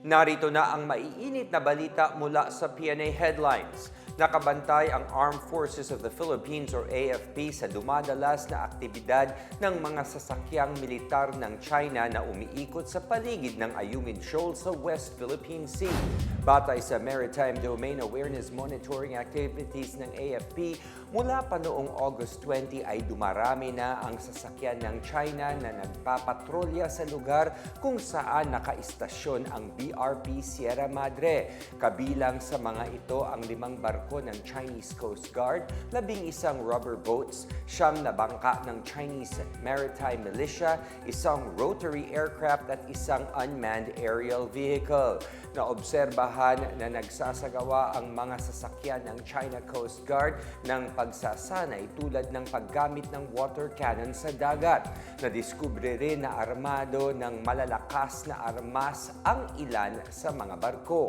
Narito na ang maiinit na balita mula sa PNA Headlines. Nakabantay ang Armed Forces of the Philippines or AFP sa dumadalas na aktibidad ng mga sasakyang militar ng China na umiikot sa paligid ng Ayungin Shoal sa West Philippine Sea. Batay sa Maritime Domain Awareness Monitoring Activities ng AFP, mula pa noong August 20 ay dumarami na ang sasakyan ng China na nagpapatrolya sa lugar kung saan nakaistasyon ang BRP Sierra Madre. Kabilang sa mga ito ang limang barko ng Chinese Coast Guard, labing isang rubber boats, siyam na bangka ng Chinese Maritime Militia, isang rotary aircraft at isang unmanned aerial vehicle. Naobserbahan na nagsasagawa ang mga sasakyan ng China Coast Guard ng pagsasanay tulad ng paggamit ng water cannon sa dagat. Nadiskubre rin na armado ng malalakas na armas ang ilan sa mga barko.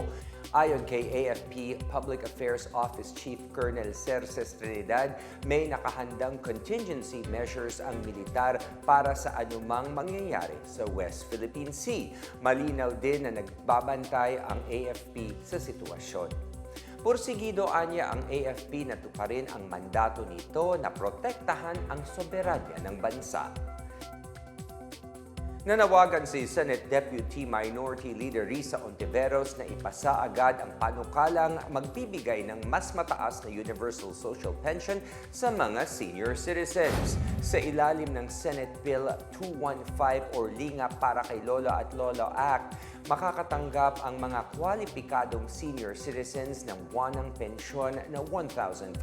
Ayon kay AFP Public Affairs Office Chief Colonel Cerces Trinidad, may nakahandang contingency measures ang militar para sa anumang mangyayari sa West Philippine Sea. Malinaw din na nagbabantay ang AFP sa sitwasyon. Pursigido anya ang AFP na tuparin ang mandato nito na protektahan ang soberanya ng bansa. Nanawagan si Senate Deputy Minority Leader Risa Ontiveros na ipasa agad ang panukalang magbibigay ng mas mataas na universal social pension sa mga senior citizens. Sa ilalim ng Senate Bill 215 or Linga para kay Lola at Lolo Act, makakatanggap ang mga kwalipikadong senior citizens ng buwanang pensyon na 1,500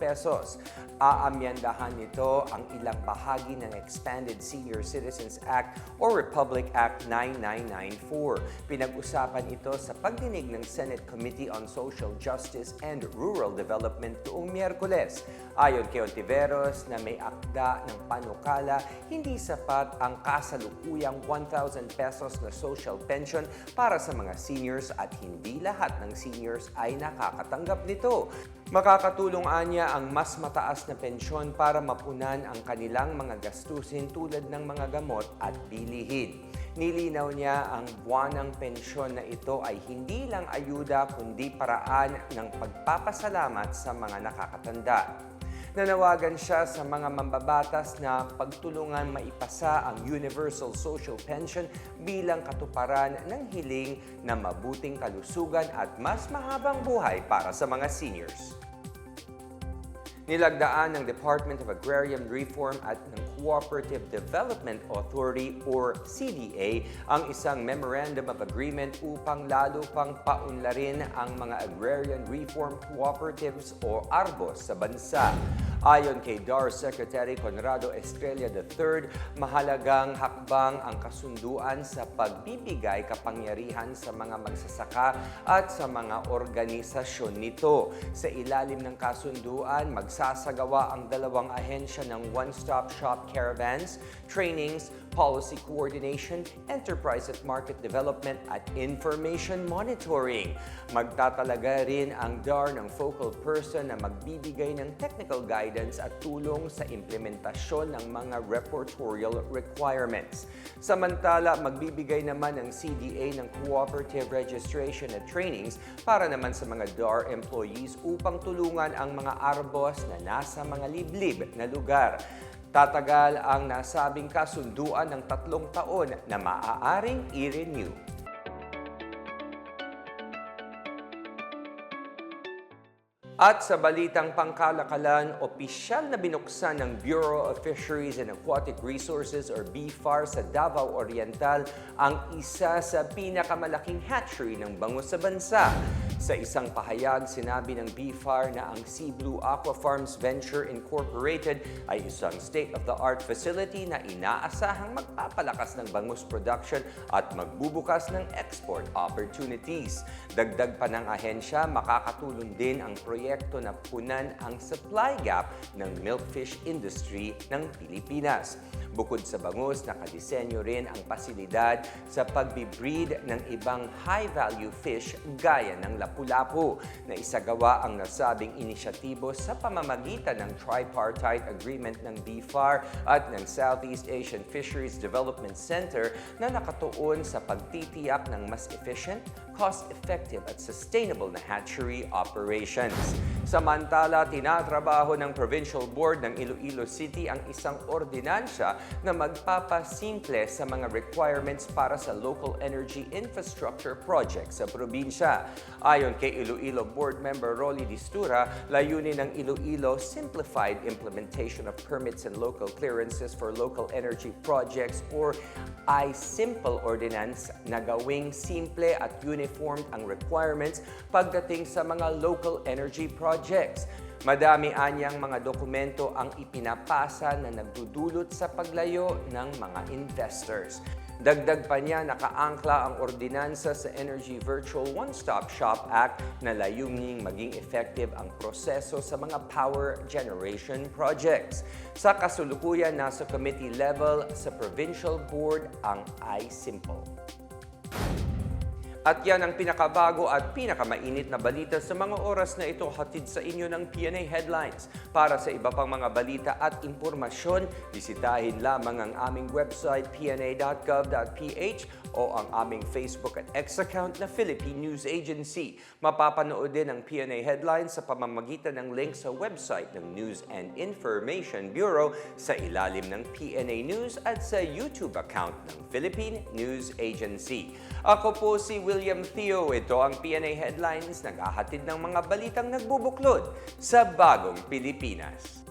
pesos. Aamyandahan nito ang ilang bahagi ng Expanded Senior Citizens Act or Republic Act 9994. Pinag-usapan ito sa pagdinig ng Senate Committee on Social Justice and Rural Development noong Miyerkules. Ayon kay Ontiveros na may akda ng panukala, hindi sapat ang kasalukuyang 1,000 pesos na social pension para sa mga seniors at hindi lahat ng seniors ay nakakatanggap nito. Makakatulong anya ang mas mataas na pensyon para mapunan ang kanilang mga gastusin tulad ng mga gamot at bilihin. Nilinaw niya ang buwanang pensyon na ito ay hindi lang ayuda kundi paraan ng pagpapasalamat sa mga nakakatanda. Nanawagan siya sa mga mambabatas na pagtulungan maipasa ang Universal Social Pension bilang katuparan ng hiling na mabuting kalusugan at mas mahabang buhay para sa mga seniors. Nilagdaan ng Department of Agrarian Reform at ng Cooperative Development Authority or CDA ang isang Memorandum of Agreement upang lalo pang paunlarin ang mga Agrarian Reform Cooperatives o ARBOS sa bansa. Ayon kay DAR Secretary Conrado Estrella III, mahalagang hakbang ang kasunduan sa pagbibigay kapangyarihan sa mga magsasaka at sa mga organisasyon nito. Sa ilalim ng kasunduan, magsasagawa ang dalawang ahensya ng one-stop shop caravans, trainings, policy coordination, enterprise at market development at information monitoring. Magtatalaga rin ang DAR ng focal person na magbibigay ng technical guidance at tulong sa implementasyon ng mga reportorial requirements. Samantala, magbibigay naman ng CDA ng cooperative registration at trainings para naman sa mga DAR employees upang tulungan ang mga arbos na nasa mga liblib na lugar. Tatagal ang nasabing kasunduan ng tatlong taon na maaaring i-renew. At sa balitang pangkalakalan, opisyal na binuksan ng Bureau of Fisheries and Aquatic Resources or BFAR sa Davao Oriental ang isa sa pinakamalaking hatchery ng bangus sa bansa. Sa isang pahayag, sinabi ng BFAR na ang Sea Blue Aqua Farms Venture Incorporated ay isang state-of-the-art facility na inaasahang magpapalakas ng bangus production at magbubukas ng export opportunities. Dagdag pa ng ahensya, makakatulong din ang proyekto na punan ang supply gap ng milkfish industry ng Pilipinas. Bukod sa bangus, nakadisenyo rin ang pasilidad sa pagbibreed ng ibang high-value fish gaya ng lapu-lapu na isagawa ang nasabing inisyatibo sa pamamagitan ng tripartite agreement ng BFAR at ng Southeast Asian Fisheries Development Center na nakatuon sa pagtitiyak ng mas efficient, cost-effective at sustainable na hatchery operations. Samantala, tinatrabaho ng Provincial Board ng Iloilo City ang isang ordinansya na magpapasimple sa mga requirements para sa local energy infrastructure projects sa probinsya. Ayon kay Iloilo Board Member Rolly Distura, layunin ng Iloilo simplified implementation of permits and local clearances for local energy projects or I-Simple Ordinance na gawing simple at uniformed ang requirements pagdating sa mga local energy projects. Madami anyang mga dokumento ang ipinapasa na nagdudulot sa paglayo ng mga investors. Dagdag pa niya, nakaangkla ang ordinansa sa Energy Virtual One-Stop Shop Act na layuning maging effective ang proseso sa mga power generation projects. Sa kasulukuyan, nasa committee level sa provincial board ang I-Simple. At yan ang pinakabago at pinakamainit na balita sa mga oras na ito hatid sa inyo ng PNA Headlines. Para sa iba pang mga balita at impormasyon, bisitahin lamang ang aming website pna.gov.ph o ang aming Facebook at X account na Philippine News Agency. Mapapanood din ang PNA Headlines sa pamamagitan ng link sa website ng News and Information Bureau sa ilalim ng PNA News at sa YouTube account ng Philippine News Agency. Ako po si William Theo. Ito ang PNA Headlines, naghahatid ng mga balitang nagbubuklod sa bagong Pilipinas.